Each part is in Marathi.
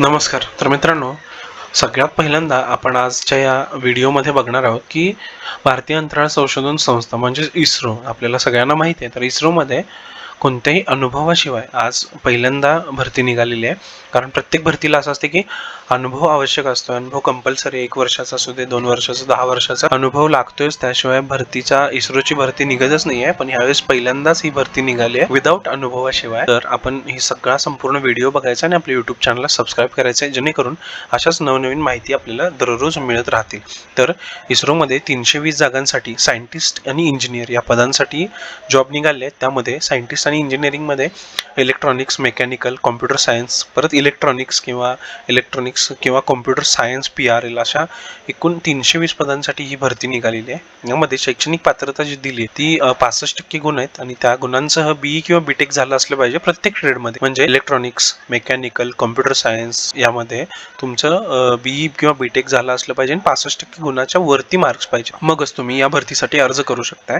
नमस्कार. तर मित्रांनो सगळ्यात पहिल्यांदा आपण आजच्या या व्हिडिओमध्ये बघणार आहोत की भारतीय अंतराळ संशोधन संस्था म्हणजे इस्रो आपल्याला सगळ्यांना माहिती आहे तर इस्रोमध्ये कोणत्याही अनुभवाशिवाय आज पहिल्यांदा भरती निघालेली आहे. कारण प्रत्येक भरतीला असं असते की अनुभव आवश्यक असतो. अनुभव कंपल्सरी एक वर्षाचा असू दे दोन वर्षाचा दहा वर्षाचा अनुभव लागतोयच. त्याशिवाय भरतीचा इस्रोची भरती निघतच नाही आहे पण यावेळेस पहिल्यांदाच ही भरती निघाली आहे. विदाऊट अनुभवाशिवाय. तर आपण ही सगळा संपूर्ण व्हिडिओ बघायचा आणि आपल्या युट्यूब चॅनलला सबस्क्राईब करायचं आहे. जेणेकरून अशाच नवनवीन माहिती आपल्याला दररोज मिळत राहतील. तर इस्रोमध्ये तीनशे वीस जागांसाठी सायंटिस्ट आणि इंजिनियर या पदांसाठी जॉब निघाले आहेत. त्यामध्ये सायंटिस्ट आणि इंजिनिअरिंगमध्ये इलेक्ट्रॉनिक्स मेकॅनिकल कॉम्प्युटर सायन्स परत इलेक्ट्रॉनिक्स किंवा इलेक्ट्रॉनिक्स किंवा computer science P R L अशा एकूण तीनशे वीस पदांसाठी ही भरती निघालेली आहे. यामध्ये शैक्षणिक पात्रता जी दिली आहे, ती पासष्ट टक्के गुण आहेत आणि त्या गुणांसह बीई किंवा बीटेक झालं असलं पाहिजे प्रत्येक ट्रेडमध्ये म्हणजे इलेक्ट्रॉनिक्स मेकॅनिकल कॉम्प्युटर सायन्स यामध्ये तुमचं बीई किंवा बीटेक झालं असलं पाहिजे आणि पासष्ट टक्के गुणाच्या वरती मार्क्स पाहिजे. मगच तुम्ही या भरतीसाठी अर्ज करू शकताय.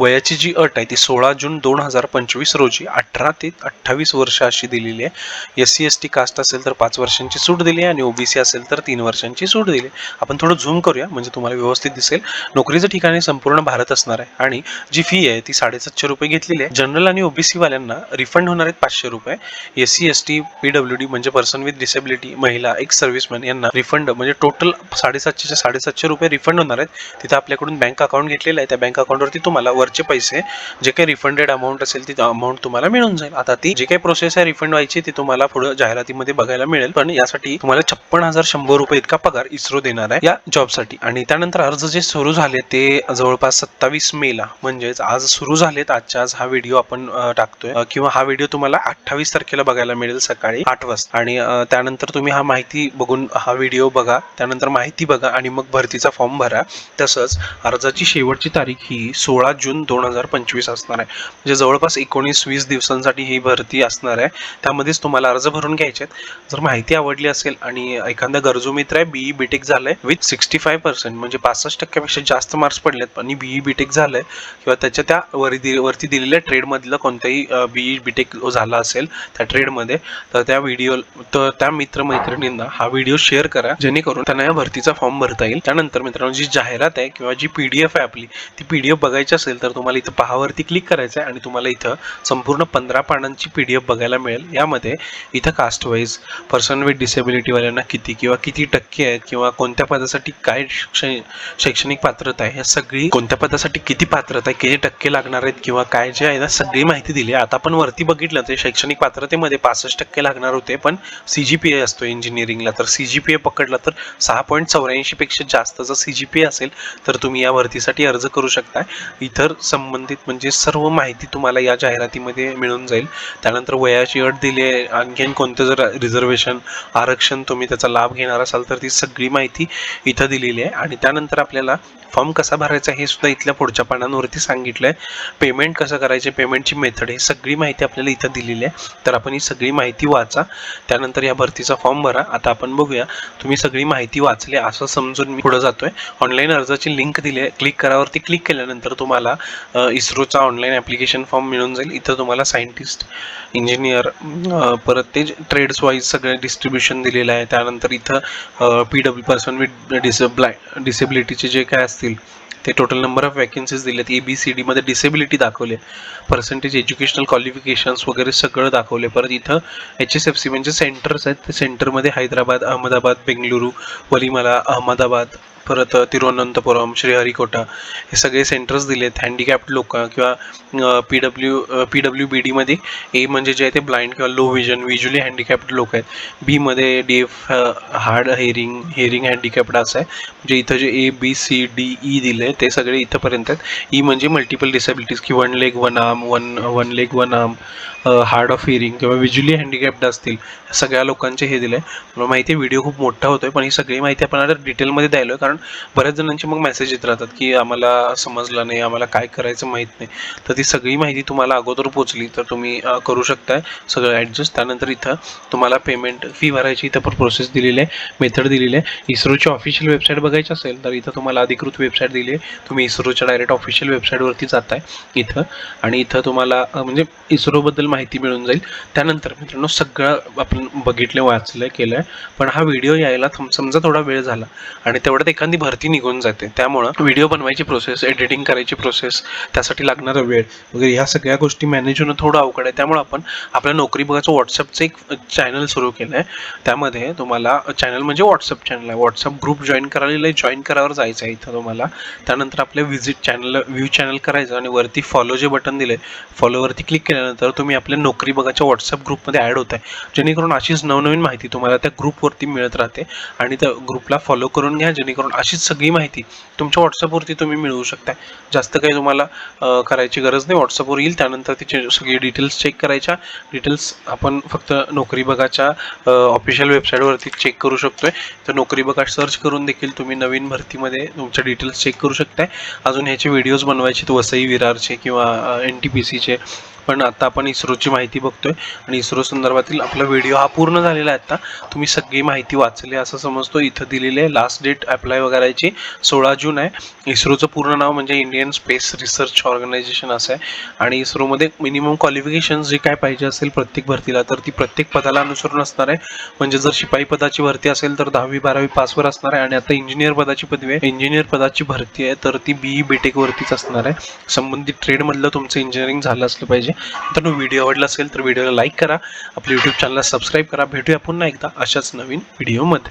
वयाची जी अट आहे ती सोळा जून दोन हजार पंचवीस रोजी अठरा ते अठ्ठावीस वर्ष अशी दिलेली आहे. S C S T caste असेल तर पाच वर्षांची सूट दिली आहे आणि ओबीसी असेल तर तीन वर्षांची सूट दिली आहे. आपण थोडं झूम करूया म्हणजे तुम्हाला व्यवस्थित दिसेल. नोकरीचं ठिकाणी संपूर्ण भारत असणार आहे आणि जी फी आहे ती साडेसातशे रुपये घेतलेली आहे. जनरल आणि ओबीसी वाल्यांना रिफंड होणार आहेत पाचशे रुपये. S C S T P W D म्हणजे पर्सन विथ डिसेबिलिटी महिला एक्स सर्व्हिसमॅन यांना रिफंड म्हणजे टोटल साडेसातशे साडेसातशे रुपये रिफंड होणार आहेत. तिथं आपल्याकडून बँक अकाउंट घेतलेलं आहे. त्या बँक अकाउंटवरती तुम्हाला वरचे पैसे जे काही रिफंडेड अमाऊंट असेल ती अमाऊंट तुम्हाला मिळून जाईल. आता ती जी काही प्रोसेस आहे रिफंड व्हायची ती तुम्हाला पुढे जाहिरातीमध्ये बघायला मिळेल. पण यासाठी तुम्हाला छप्पन हजार शंभर रुपये इतका पगार इस्रो देणार आहे या जॉबसाठी आणि त्यानंतर अर्ज जे सुरू झाले ते जवळपास सत्तावीस मेला म्हणजेच आज सुरू झालेत आजच्या आज हा व्हिडिओ आपण टाकतोय. किंवा हा व्हिडिओ तुम्हाला अठ्ठावीस तारखेला बघायला मिळेल सकाळी आठ वाजता. आणि त्यानंतर तुम्ही हा माहिती बघून हा व्हिडिओ बघा. त्यानंतर माहिती बघा आणि मग भरतीचा फॉर्म भरा. तसंच अर्जाची शेवटची तारीख ही सोळा जून दोन हजार पंचवीस असणार आहे. म्हणजे जवळपास एकोणीस वीस दिवसांसाठी ही भरती असणार आहे. त्यामध्येच तुम्हाला अर्ज भरून घ्यायचे आहेत. जर माहिती आवडली असेल आणि एखादा गरजू मित्र आहे बीई बीटेक झालंय विथ सिक्स्टी फाय पर्सेंट म्हणजे पासष्ट टक्क्यापेक्षा जास्त मार्क्स पडलेत आणि बीई बीटेक झालंय किंवा त्याच्या त्या वरती वरती दिलेल्या ट्रेडमधलं कोणताही बीई बीटेक झाला असेल त्या ट्रेडमध्ये तर त्या व्हिडिओ तर त्या मित्रमैत्रिणींना हा व्हिडिओ शेअर करा. जेणेकरून त्यांना या भरतीचा फॉर्म भरता येईल. त्यानंतर मित्रांनो जी जाहिरात आहे किंवा जी पीडीएफ आहे आपली ती पीडीएफ बघायची असेल तर तुम्हाला इथं पहावरती क्लिक करायचं आहे आणि तुम्हाला इथं संपूर्ण पंधरा पानांची पी डी एफ बघायला मिळेल. यामध्ये इथं कास्टवाईज पर्सन विथ डिसेबिलिटीवाल्यांना किती किंवा किती टक्के आहेत किंवा कोणत्या पदासाठी काय शै- शैक्षणिक पात्रता आहे ह्या सगळी कोणत्या पदासाठी किती पात्रता आहे किती टक्के लागणार आहेत किंवा काय जे आहे ना सगळी माहिती दिली आहे. आता आपण वरती बघितलं तर शैक्षणिक पात्रतेमध्ये पासष्ट टक्के लागणार होते पण सी जी पी ए असतो इंजिनिअरिंगला तर सी जी पी ए पकडला तर सहा पॉईंट चौऱ्याऐंशी पेक्षा जास्तचा सी जी पी ए असेल तर तुम्ही या भरतीसाठी अर्ज करू शकता इतर संबंधित म्हणजे सर्व माहिती तुम्हाला या जाहिरातीमध्ये मिळून जाईल. त्यानंतर वयाची अट दिली आहे. आणखीन कोणतं जर रिझर्वेशन आरक्षण तुम्ही त्याचा लाभ घेणार असाल तर ती सगळी माहिती इथं दिलेली आहे. आणि त्यानंतर आपल्याला फॉर्म कसा भरायचा हे सुद्धा इथल्या पुढच्या पानांवरती सांगितलं आहे पेमेंट कसं करायचे पेमेंटची मेथड हे सगळी माहिती आपल्याला इथं दिलेली आहे. तर आपण ही सगळी माहिती वाचा. त्यानंतर या भरतीचा फॉर्म भरा. आता आपण बघूया तुम्ही सगळी माहिती वाचली असं समजून मी पुढे जातोय. ऑनलाईन अर्जाची लिंक दिली आहे. क्लिक करावरती क्लिक केल्यानंतर तुम्हाला इस्रोचा ऑनलाईन ॲप्लिकेशन फॉर्म मिळून जाईल. इथं तुम्हाला सायंटिस्ट इंजिनियर परत ते ट्रेड्स वाईज सगळं डिस्ट्रीब्युशन दिलेलं आहे. त्यानंतर इथं P W person with disable डिसेबिलिटीचे जे काय असतील ते टोटल नंबर ऑफ वॅकन्सीज दिलेत. ए बी सी डीमध्ये डिसेबिलिटी दाखवले पर्सेंटेज एज्युकेशनल क्वालिफिकेशन्स वगैरे सगळं दाखवले परत इथं एच एस एफ सी म्हणजे सेंटर्स आहेत. ते सेंटरमध्ये हैदराबाद अहमदाबाद बेंगलुरू वलीमाला अहमदाबाद परत तिरुवनंतपुरम श्रीहरिकोटा हे सगळे सेंटर्स दिलेत हँडिकॅप्ड लोक किंवा P W P W B डीमध्ये ए म्हणजे जे आहे ते ब्लाइंड किंवा लो विजन विज्युअली हँडिकॅप्ड लोक आहेत. बीमध्ये D F hard hearing hearing handicapped असं आहे. म्हणजे इथं जे A B C D E दिले ते सगळे इथंपर्यंत आहेत. ई म्हणजे मल्टिपल डिसेबिलिटीज की one leg one arm one one leg one arm hard of hearing किंवा विज्युअली हँडिकॅप्ड असतील सगळ्या लोकांचे हे दिले मला माहिती आहे व्हिडिओ खूप मोठा होतो आहे पण ही सगळी माहिती आपण आता डिटेलमध्ये द्यायलो आहे कारण बऱ्याच जणांचे मग मेसेज येत राहतात की आम्हाला समजलं नाही आम्हाला काय करायचं माहीत नाही. तर ती सगळी माहिती तुम्हाला अगोदर पोचली तर तुम्ही करू शकताय. सगळं ॲडजस्ट त्यानंतर इथं तुम्हाला पेमेंट फी भरायची इथं पण प्रोसेस दिलेली आहे मेथड दिलेली आहे. इस्रोची ऑफिशियल वेबसाईट बघायची असेल तर इथं तुम्हाला अधिकृत वेबसाईट दिली आहे. तुम्ही इस्रोच्या डायरेक्ट ऑफिशियल वेबसाईटवरती जाताय इथं. आणि इथं तुम्हाला म्हणजे इस्रोबद्दल माहिती मिळून जाईल. त्यानंतर मित्रांनो सगळं आपण बघितलं वाचलं केलं आहे पण हा व्हिडिओ यायला थम- समजा थोडा वेळ झाला आणि तेवढ्यात एखादी भरती निघून जाते. त्यामुळं व्हिडिओ बनवायची प्रोसेस एडिटिंग करायची प्रोसेस त्यासाठी लागणारा वेळ वगैरे ह्या सगळ्या गोष्टी मॅनेज होणं थोडं अवघड आहे. त्यामुळे आपण आपल्या नोकरी बघायचं व्हॉट्सअपचं एक चॅनल सुरू केलं आहे त्यामध्ये तुम्हाला चॅनल म्हणजे व्हॉट्सअप चॅनल आहे. व्हॉट्सअप ग्रुप जॉईन करायला जॉईन करावर जायचं आहे इथं तुम्हाला. त्यानंतर आपल्या व्हिजिट चॅनल व्ह्यू चॅनल करायचं आणि वरती फॉलो जे बटन दिले फॉलोवरती क्लिक केल्यानंतर तुम्ही आपल्या नोकरी बघाच्या व्हॉट्सअप ग्रुपमध्ये ॲड होत आहे जेणेकरून अशीच नवनवीन माहिती तुम्हाला त्या ग्रुपवरती मिळत राहते. आणि त्या ग्रुपला फॉलो करून घ्या. जेणेकरून अशीच सगळी माहिती तुमच्या व्हॉट्सअपवरती तुम्ही मिळवू शकता जास्त काही तुम्हाला करायची गरज नाही. व्हॉट्सअपवर येईल. त्यानंतर तिचे सगळी डिटेल्स चेक करायच्या. डिटेल्स आपण फक्त नोकरी बघाच्या ऑफिशियल वेबसाईटवरती चेक करू शकतो आहे तर नोकरी बघा सर्च करून देखील तुम्ही नवीन भरतीमध्ये तुमच्या डिटेल्स चेक करू शकताय. अजून ह्याचे व्हिडिओज बनवायचे आहेत. वसई विरारचे किंवा एन टी पी सीचे पण आता आपण इस्रोची माहिती बघतोय आणि इस्रो संदर्भातील आपला व्हिडिओ हा पूर्ण झालेला आहे आता. तुम्ही सगळी माहिती वाचली असं समजतो. इथं दिलेली आहे. लास्ट डेट अप्लाय वगैरेची सोळा जून आहे. इस्रोचं पूर्ण नाव म्हणजे इंडियन स्पेस रिसर्च ऑर्गनायझेशन असं आहे. आणि इस्रोमध्ये मिनिमम क्वालिफिकेशन जे काय पाहिजे असेल प्रत्येक भरतीला तर ती प्रत्येक पदाला अनुसरून असणार आहे. म्हणजे जर शिपाई पदाची भरती असेल तर दहावी बारावी पासवर असणार आहे. आणि आता इंजिनियर पदाची पदवी आहे. इंजिनियर पदाची भरती आहे तर ती बीई बीटेक वरतीच असणार आहे. संबंधित ट्रेडमधलं तुमचं इंजिनिअरिंग झालं असलं पाहिजे. तर व्हिडिओ आवडला असेल तर व्हिडिओला लाईक करा. आपल्या यूट्यूब चॅनलला सबस्क्राईब करा. भेटूया पुन्हा एकदा अशाच नवीन व्हिडिओमध्ये